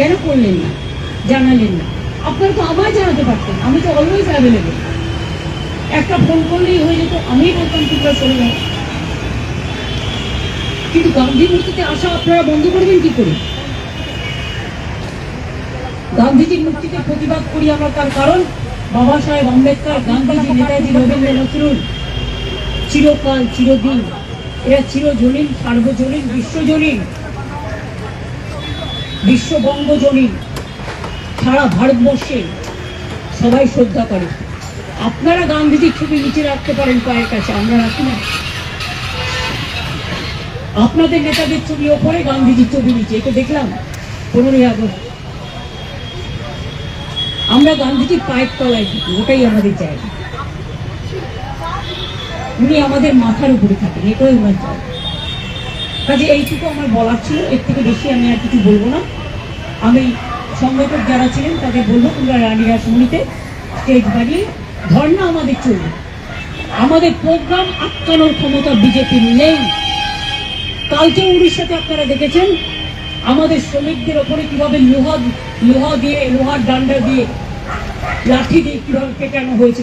কেন করলেন না? জানালেন না। আপনারা তো আমায় জানাতে পারতেন, আমি তো অলওয়েজ অ্যাভেলেবেল একটা ফোন করলেই হয়ে যেত আমি বলতাম, তোমরা চলে যাও। কিন্তু গান্ধী মূর্তিতে আসা আপনারা বন্ধ করবেন কি করে? গান্ধীজির মূর্তিতে প্রতিবাদ করি আমরা তার কারণ, বাবা সাহেব আম্বেদকর, গান্ধীজি, নেতাজি, রবীন্দ্র নজরুল। চিরকাল, চিরদিন। এরা চিরজনীন, সার্বজনীন, বিশ্বজনীন। বিশ্ববঙ্গজনীন সারা ভারতবর্ষে সবাই শ্রদ্ধা করে। আপনারা গান্ধীজির ছবি নিচে রাখতে পারেন পায়ের কাছে, আমরা রাখি না। আপনাদের নেতাদের ছবি ওপরে গান্ধীজির ছবি নিচে এটা দেখলাম পনেরোই আগস্ট। আমরা গান্ধীজির পায়ের তলায় থাকি, ওটাই আমাদের জায়গা। উনি আমাদের মাথার উপরে থাকেন, এটাই ওনার জায়গা। কাজে এইটুকু আমার বলার ছিল, এর থেকে বেশি আমি আর কিছু বলব না। আমি সংগঠক যারা ছিলেন তাদের বলব, তোমরা রানী রাসমণিতে স্টেজ বানিয়ে ধর্ণা আমাদের চলবে। আমাদের প্রোগ্রাম আটকানোর ক্ষমতা বিজেপির নেই। কালকে উড়িষ্যাতে আপনারা দেখেছেন, আমাদের শ্রমিকদের ওপরে কীভাবে লোহা লোহা দিয়ে, লোহার ডান্ডা দিয়ে লাঠি দিয়ে কীভাবে পেটানো হয়েছে।